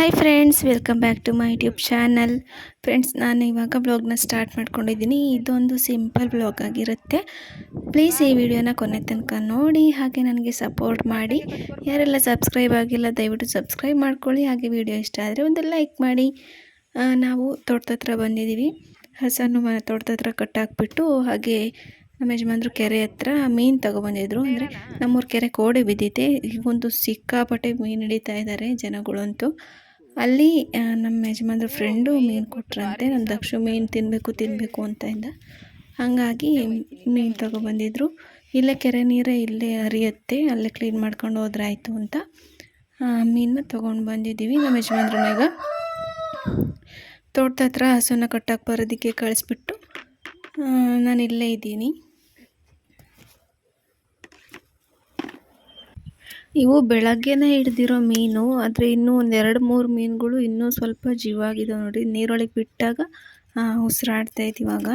Hi friends welcome back to my YouTube channel friends ನಾನು ಇವಾಗ ಬ್ಲಾಗ್ನ start ಮಾಡ್ಕೊಂಡಿದ್ದೀನಿ. ಇದೊಂದು ಸಿಂಪಲ್ ಬ್ಲಾಗ್ ಆಗಿರುತ್ತೆ. ಪ್ಲೀಸ್ ಈ ವಿಡಿಯೋನ ಕೊನೆ ತನಕ ನೋಡಿ, ಹಾಗೆ ನನಗೆ ಸಪೋರ್ಟ್ ಮಾಡಿ. ಯಾರೆಲ್ಲ ಸಬ್ಸ್ಕ್ರೈಬ್ ಆಗಿಲ್ಲ, ದಯವಿಟ್ಟು ಸಬ್ಸ್ಕ್ರೈಬ್ ಮಾಡ್ಕೊಳ್ಳಿ. ಹಾಗೆ ವಿಡಿಯೋ ಇಷ್ಟ ಆದರೆ ಒಂದು ಲೈಕ್ ಮಾಡಿ. ನಾವು ತೋಟದ ಹತ್ರ ಬಂದಿದ್ದೀವಿ. ಹಸನ್ನು ಮ, ತೋಟದ ಹತ್ರ ಕಟ್ಟಾಕ್ಬಿಟ್ಟು, ಹಾಗೆ ನಮ್ಮ ಯಜಮಾನ್ರು ಕೆರೆ ಹತ್ರ ಮೀನು ತಗೊಬಂದಿದ್ರು. ಅಂದರೆ ನಮ್ಮೂರು ಕೆರೆ ಕೋಡೆ ಬಿದ್ದಿದೆ. ಈಗೊಂದು ಸಿಕ್ಕಾಪಟ್ಟೆ ಮೀನು ಹಿಡಿತಾ ಇದ್ದಾರೆ ಜನಗಳಂತೂ. ಅಲ್ಲಿ ನಮ್ಮ ಯಜಮಾನ್ರ ಫ್ರೆಂಡು ಮೀನು ಕೊಟ್ರಂತೆ. ನಮ್ಮ ದಕ್ಷು ಮೀನು ತಿನ್ನಬೇಕು ತಿನ್ನಬೇಕು ಅಂತ ಇದ್ದ ಹಾಗಾಗಿ ಮೀನು ತಗೊಬಂದಿದ್ರು ಇಲ್ಲೇ ಕೆರೆ ನೀರೇ ಇಲ್ಲೇ ಹರಿಯುತ್ತೆ. ಅಲ್ಲೇ ಕ್ಲೀನ್ ಮಾಡ್ಕೊಂಡು ಹೋದ್ರೆ ಆಯಿತು ಅಂತ ಮೀನನ್ನ ತೊಗೊಂಡು ಬಂದಿದ್ದೀವಿ ನಮ್ಮ ಯಜಮಾನ್ರ ಮೇಗ. ತೋಟದ ಹತ್ರ ಹಸುನ ಕಟ್ಟಾಕೆ ಬರೋದಕ್ಕೆ ಕಳಿಸ್ಬಿಟ್ಟು ನಾನು ಇಲ್ಲೇ ಇದ್ದೀನಿ. ಇವು ಬೆಳಗ್ಗೆನೇ ಹಿಡ್ದಿರೋ ಮೀನು ಆದರೆ ಇನ್ನೂ ಒಂದು ಎರಡು ಮೂರು ಮೀನುಗಳು ಇನ್ನೂ ಸ್ವಲ್ಪ ಜೀವಾಗಿದಾವೆ ನೋಡಿ ನೀರೊಳಗೆ ಬಿಟ್ಟಾಗ ಆ, ಉಸಿರಾಡ್ತಾ ಇತ್ತು ಇವಾಗ.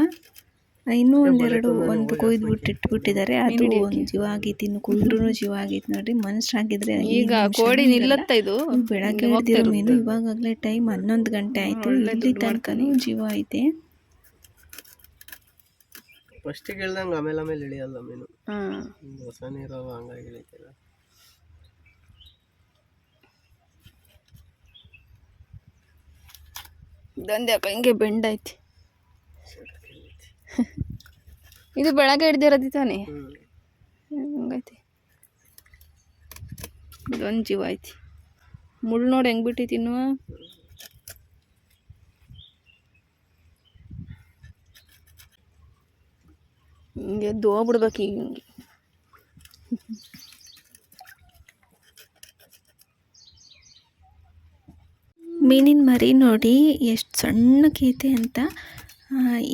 ಇನ್ನೂ ಒಂದೆರಡು ಒಂದು ಕೊಯ್ದು ಬಿಟ್ಟು ಇಟ್ಬಿಟ್ಟಿದ್ದಾರೆ ಅದು ಒಂದು ಜೀವ ಆಗೈತಿ ಇನ್ನು ಕುಂದ್ರೂ ಜೀವ ಆಗೈತೆ ನೋಡಿ ಮನುಷ್ಯರಾಗಿದ್ರೆ ಈಗ ಕೋಡಿ ನಿಲ್ಲತ್ತ ಇದು? ಬೆಳಗ್ಗೆ ಹಿಡ್ದಿರೋ ಮೀನು ಇವಾಗಲೇ ಟೈಮ್ ಹನ್ನೊಂದು ಗಂಟೆ ಆಯಿತು. ಇಲ್ಲಿ ತನಕನೂ ಜೀವ ಐತೆ. ಫಸ್ಟಿಗೆ ಹೇಳ್ದಂಗೆ ಆಮೇಲೆ ಆಮೇಲೆ ಇಳಿಯಲ್ಲ ಮೀನು. ಹೊಸ ನೀರು ಹಂಗಾಗಿ ಇಳಿತಲ್ಲ ಇದೊಂದು ಯಾಕೆ ಹಿಂಗೆ ಬೆಂಡೈತಿ ಇದು ಬೆಳಗ್ಗೆ ಹಿಡ್ದಿರೋದಿ ತಾನೇ? ಹಂಗೈತಿ. ಇದೊಂದು ಜೀವ ಐತಿ. ಮುಳ್ಳು ನೋಡಿ ಹೆಂಗೆ ಬಿಟ್ಟೈತಿ ಇನ್ನೂ? ಹಿಂಗೆ ಹೋಗ್ಬಿಡ್ಬೇಕು ಈಗ ಹಿಂಗೆ. ಮೀನಿನ ಮರಿ ನೋಡಿ ಎಷ್ಟು ಸಣ್ಣಕ್ಕೈತೆ ಅಂತ.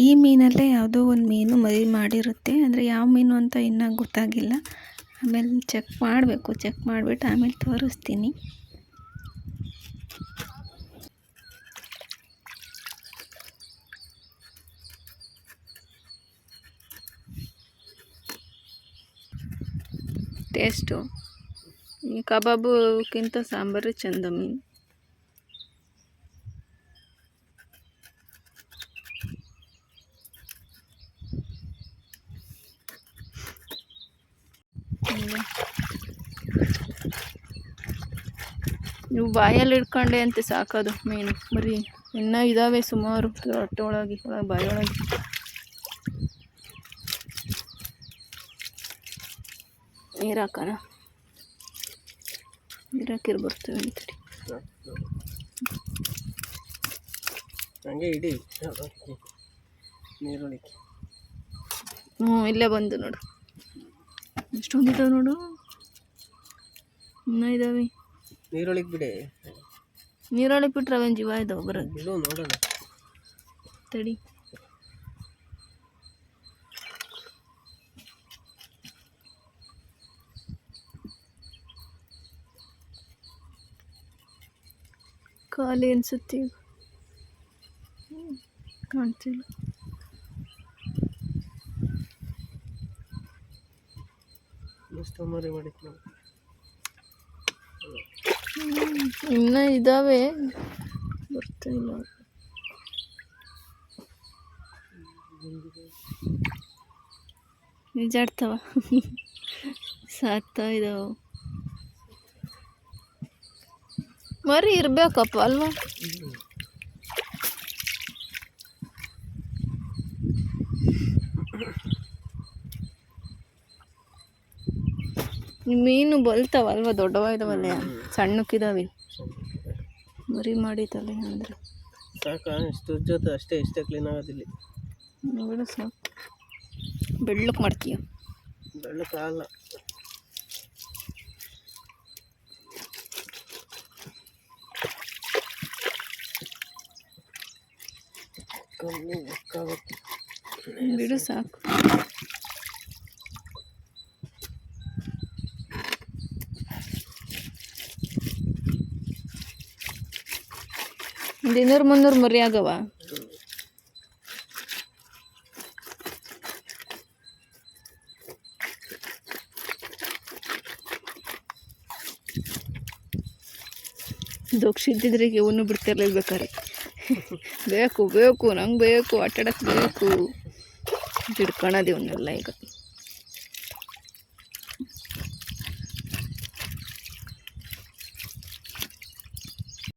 ಈ ಮೀನಲ್ಲೇ ಯಾವುದೋ ಒಂದು ಮೀನು ಮರಿ ಮಾಡಿರುತ್ತೆ. ಅಂದರೆ ಯಾವ ಮೀನು ಅಂತ ಇನ್ನೂ ಗೊತ್ತಾಗಿಲ್ಲ. ಆಮೇಲೆ ಚೆಕ್ ಮಾಡಬೇಕು ಚೆಕ್ ಮಾಡಿಬಿಟ್ಟು ಆಮೇಲೆ ತೋರಿಸ್ತೀನಿ. ಟೇಸ್ಟು ಕಬಾಬಕ್ಕಿಂತ ಸಾಂಬಾರು ಚಂದ ಮೀನು. ಇವು ಬಾಯಲ್ಲಿ ಹಿಡ್ಕೊಂಡೆ ಅಂತ ಸಾಕೋದು ಮೀನು. ಬರೀ ಇನ್ನೂ ಇದಾವೆ ಸುಮಾರು. ಹೊಟ್ಟೆ ಒಳಗೆ ಒಳಗೆ ಬಾಯೊಳಗೆ ನೀರು ಹಾಕೋಣ. ನೀರು ಹಾಕಿರ್ ಬರ್ತವೆ ಅಂತೇಳಿ ಹಂಗೆ ಇಡಿ. ನೀರೊಳಗೆ ಹ್ಞೂ ಇಲ್ಲೇ ಬಂದು ನೋಡು. ಎಷ್ಟೊಂದು ಇದಾವೆ ನೋಡು. ಇನ್ನೂ ಇದಾವೆ. ನೀರೊಳಗೆ ಬಿಡಿ. ನೀರೊಳಗೆ ಬಿಟ್ರೆ ಅವೇನು ಜೀವ ಇದಾವೆ ಬರೋದು ಬಿಡು ನೋಡೋಣ. ತಡಿ. ಖಾಲಿ ಅನ್ಸುತ್ತೆ. ಕಾಣ್ತಿಲ್ಲ. ಎಷ್ಟು ಮರಿ ಮಾಡಿತ್ತು ಇನ್ನೂ ಇದ್ದಾವೆ ಬರ್ತಾಯಿಲ್ಲ ನಿಜಾಡ್ತಾವ. ಸಾಕ್ತಾ ಇದಾವ. ಮರಿ ಇರ್ಬೇಕಪ್ಪ ಅಲ್ವಾ? ಮೀನು ಬಲ್ತಾವಲ್ವ ದೊಡ್ಡವ ಇದಾವಲ್ಲ ಸಣ್ಣಕ್ಕಿದಾವೆ. ಮರಿ ಮಾಡಿತಲ್ಲ ಅಂದ್ರೆ. ಸಾಕು ಇಷ್ಟು ಜೊತೆ ಅಷ್ಟೇ ಇಷ್ಟೇ ಕ್ಲೀನ್ ಆಗೋದಿಲ್ಲ. ನೋಡು ಸಾಕು. ಬೆಳ್ಳಕ್ಕೆ ಮಾಡ್ತೀಯ? ಬೆಳ್ಳಕ್ಕಾಗಲ್ಲ ಕಮ್ಮಿ ಬಿಡು ಸಾಕು. ಇನ್ನೂರು ಮುನ್ನೂರು ಮರಿ ಆಗವ. ಈಗ ಇವನು ಬಿಡ್ತಿರ್ಲಿಲ್ಲ ಬೇಕಾರೆ. ಬೇಕು ಬೇಕು, ನಂಗೆ ಬೇಕು ಆಟಾಡಕ್ಕೆ ಬೇಕು. ಹಿಡ್ಕೊಳೋದು ಇವನ್ನೆಲ್ಲ ಈಗ.